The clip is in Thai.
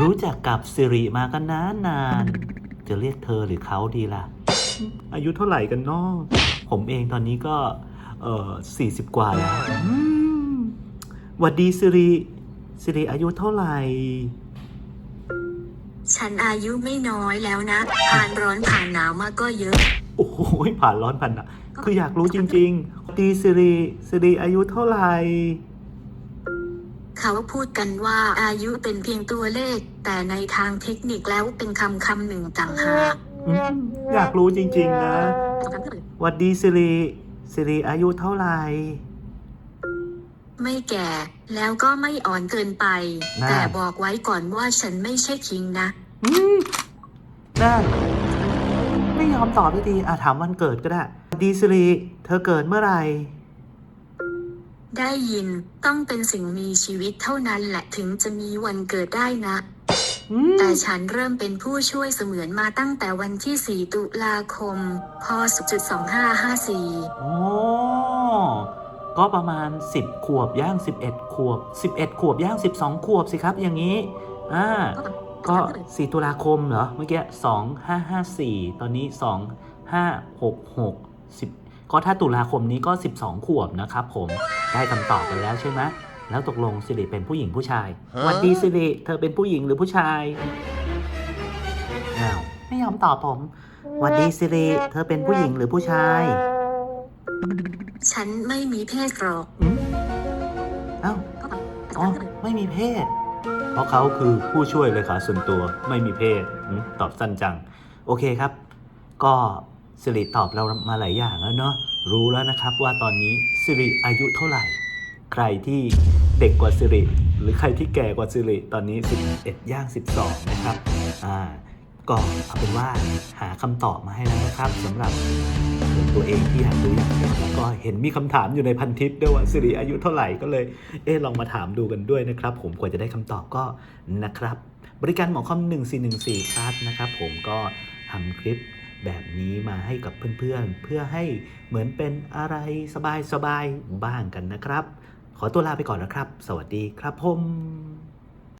รู้จักกับสิริมากันนานนานๆจะเรียกเธอหรือเขาดีล่ะ อายุเท่าไหร่กันเนาะผมเองตอนนี้ก็ เอ่อสี่สิบกว่าแล้วอืมหวัดดีสิริสิริอายุเท่าไหร่ ฉันอายุไม่น้อยแล้วนะ ผ่านร้อนผ่านหนาวมาก็เยอะ โอ้โหผ่านร้อนผ่านหนาวคืออยากรู้จริงๆหวัดดีสิริสิริอายุเท่าไหร่ เขาพูดกันว่าอายุเป็นเพียงตัวเลข แต่ในทางเทคนิคแล้วเป็นคำคำหนึ่งต่างหากอืมอยากรู้จริง ๆ นะหวัดดีสิริสิริอายุเท่าไหร่ ไม่แก่แล้วก็ไม่อ่อนเกินไป น่า แต่บอกไว้ก่อนว่าฉันไม่ใช่คิงนะ อืมนั่นไม่ยอมตอบดีๆอะถามวันเกิดก็ได้หวัดดีสิริเธอเกิดเมื่อไหร่ ได้ยินต้องเป็นสิ่งมีชีวิตเท่านั้นแหละถึงจะมีวันเกิดได้นะ อืมแต่ฉันเริ่มเป็นผู้ช่วยเสมือนมาตั้งแต่วันที่ 4 ตุลาคม พศ 2554โอ้ก็ประมาณ 10 ขวบย่าง 11 ขวบ 11 ขวบย่าง 12 ขวบสิครับอย่างนี้ อ่า ก็ 4 ตุลาคมเหรอ เมื่อกี้ 2554 ตอนนี้ 2566 10 ก็ถ้าตุลาคมนี้ก็ 12 ขวบนะครับผมได้คำตอบกันแล้วใช่ไหมแล้วตกลงสิริเป็นผู้หญิงผู้ชายหวัดดีสิริเธอเป็นผู้หญิงหรือผู้ชายอ้าวไม่ยอมตอบผมหวัดดีสิริเธอเป็นผู้หญิงหรือผู้ชายฉันไม่มีเพศหรอกอืมเอ้าอ๋อไม่มีเพศ เพราะเขาคือผู้ช่วยเลยขาส่วนตัวไม่มีเพศอมตอบสั้นจัง โอเคครับ ก็ สิริตอบเรามาหลายอย่างแล้วเนาะรู้แล้วนะครับว่าตอนนี้สิริอายุเท่าไหร่ ใครที่เด็กกว่าสิริ หรือใครที่แก่กว่าสิริตอนนี้ 11 ย่าง 12 นะครับอ่าก็เอาเป็นว่าหาคำตอบมาให้แล้วนะครับสำหรับตัวเองที่อยากรู้อยากเห็นแล้วก็เห็นมีคำถามอยู่ในพันทิปด้วยว่าสิริอายุเท่าไหร่ก็เลย เอ๊ลองมาถามดูกันด้วยนะครับ ผมกว่าจะได้คำตอบก็นะครับ บริการหมอคอม1414คลาสนะครับ ผมก็ทำคลิป แบบนี้มาให้กับเพื่อนๆ เพื่อให้เหมือนเป็นอะไรสบายๆบ้างกันนะครับ ขอตัวลาไปก่อนนะครับ สวัสดีครับผม